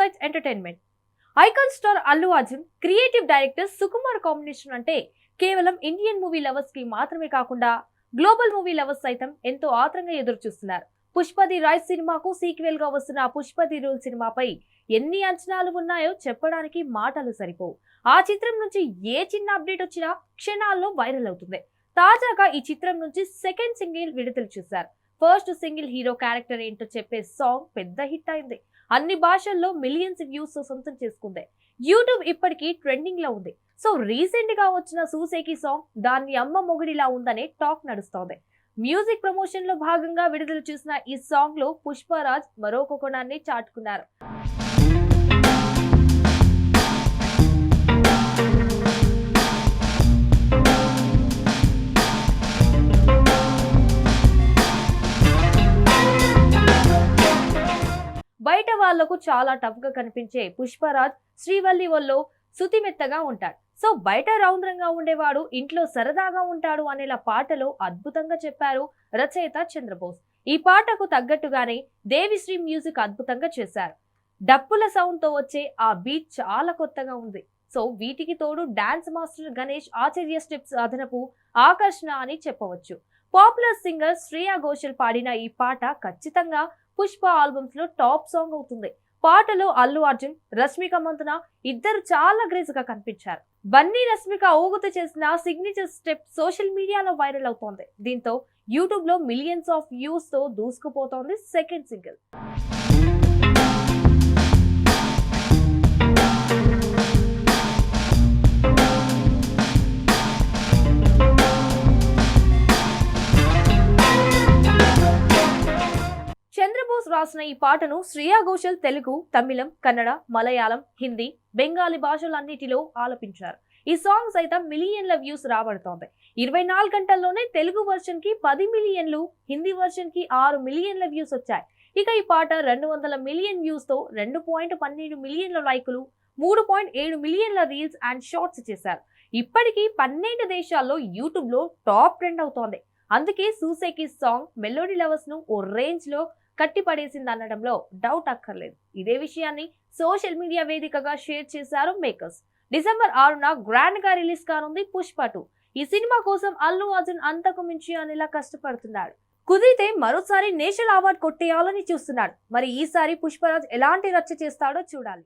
Sites entertainment icon star Allu Arjun creative director Sukumar combination అంటే కేవలం Indian movie లవర్స్కి మాత్రమే కాకుండా గ్లోబల్ మూవీ లవర్స్ సైతం ఎంతో ఆత్రంగా ఎదురు చూస్తున్నారు పుష్పది రాయ్ సినిమాకు సీక్వెల్గా వస్తున్న పుష్పది రూల్ సినిమాపై ఎన్ని అంచనాలు ఉన్నాయో చెప్పడానికి మాటలు సరిపోవు. ఆ చిత్రం నుంచి ఏ చిన్న అప్డేట్ వచ్చినా క్షణాల్లో వైరల్ అవుతుంది. తాజాగా ఈ చిత్రం నుంచి సెకండ్ సింగిల్ విడుదల చేశారు. ఫస్ట్ సింగిల్ హీరో క్యారెక్టర్ ఏంటో చెప్పే సాంగ్ పెద్ద హిట్ అయింది. అన్ని భాషల్లో మిలియన్స్ వ్యూస్ సొంతం చేసుకుంది. యూట్యూబ్ ఇప్పటికీ ట్రెండింగ్లో ఉంది. సో రీసెంట్గా వచ్చిన సూసేకి సాంగ్ దాన్ని అమ్మ మొగుడిలా ఉందనే టాక్ నడుస్తోంది. మ్యూజిక్ ప్రమోషన్లో భాగంగా విడుదల చేసిన ఈ సాంగ్లో పుష్పరాజ్ మరొక కోణాన్ని చాటుకున్నారు. బయట వాళ్ళకు చాలా టఫ్గా కనిపించే పుష్పరాజ్ శ్రీవల్లి వల్లో సుతిమెత్తగా ఉంటాడు. సో బయట రౌంద్రంగా ఉండేవాడు ఇంట్లో సరదాగా ఉంటాడు అనేలా పాటలో అద్భుతంగా చెప్పారు రచయిత చంద్రబోస్. ఈ పాటకు తగ్గట్టుగానే దేవిశ్రీ మ్యూజిక్ అద్భుతంగా చేశారు. డప్పుల సౌండ్తో వచ్చే ఆ బీట్ చాలా కొత్తగా ఉంది. సో వీటికి తోడు dance master Ganesh Acharya steps అదనపు ఆకర్షణ అని చెప్పవచ్చు. పాపులర్ సింగర్ శ్రేయా ఘోషల్ పాడిన ఈ పాట ఖచ్చితంగా పుష్ప ఆల్బమ్స్లో టాప్ సాంగ్ అవుతుంది. పాటలో అల్లు అర్జున్ రష్మిక మంతన ఇద్దరు చాలా గ్రేజ్గా కనిపించారు. బన్నీ రష్మిక ఊగుత చేసిన సిగ్నేచర్ స్టెప్ సోషల్ మీడియాలో వైరల్ అవుతోంది. దీంతో యూట్యూబ్లో మిలియన్స్ ఆఫ్ వ్యూస్తో దూసుకుపోతోంది సెకండ్ సింగిల్ చంద్రబోస్ రాసిన ఈ పాటను శ్రేయా ఘోషల్ తెలుగు తమిళం కన్నడ మలయాళం హిందీ బెంగాలీ భాషలన్నిటిలో ఆలపించారు. ఈ సాంగ్ సైతం మిలియన్ల వ్యూస్ రాబడుతోంది. ఇరవై నాలుగు గంటల్లోనే తెలుగు వర్షన్కి పది మిలియన్లు హిందీ వర్షన్కి ఆరు మిలియన్ల వ్యూస్ వచ్చాయి. ఇక ఈ పాట రెండు వందల మిలియన్ వ్యూస్తో రెండు పాయింట్ పన్నెండు మిలియన్ల లైకులు మూడు పాయింట్ ఏడు మిలియన్ల రీల్స్ అండ్ షార్ట్స్ చేశారు. ఇప్పటికీ పన్నెండు దేశాల్లో యూట్యూబ్లో టాప్ ట్రెండ్ అవుతోంది. అందుకే సూసేకి సాంగ్ మెలోడీ లవర్స్ను ఓ రేంజ్లో కట్టిపడేసింది అనడంలో డౌట్ అక్కర్లేదు. ఇదే విషయాన్ని సోషల్ మీడియా వేదికగా షేర్ చేశారు మేకర్స్ డిసెంబర్ ఆరున గ్రాండ్గా రిలీజ్ కానుంది పుష్ప టూ ఈ సినిమా కోసం అల్లు అర్జున్ అంతకు మించి అనేలా కష్టపడుతున్నాడు. కుదిరితే మరోసారి నేషనల్ అవార్డు కొట్టేయాలని చూస్తున్నాడు. మరి ఈసారి పుష్పరాజ్ ఎలాంటి రచ్చ చేస్తాడో చూడాలి.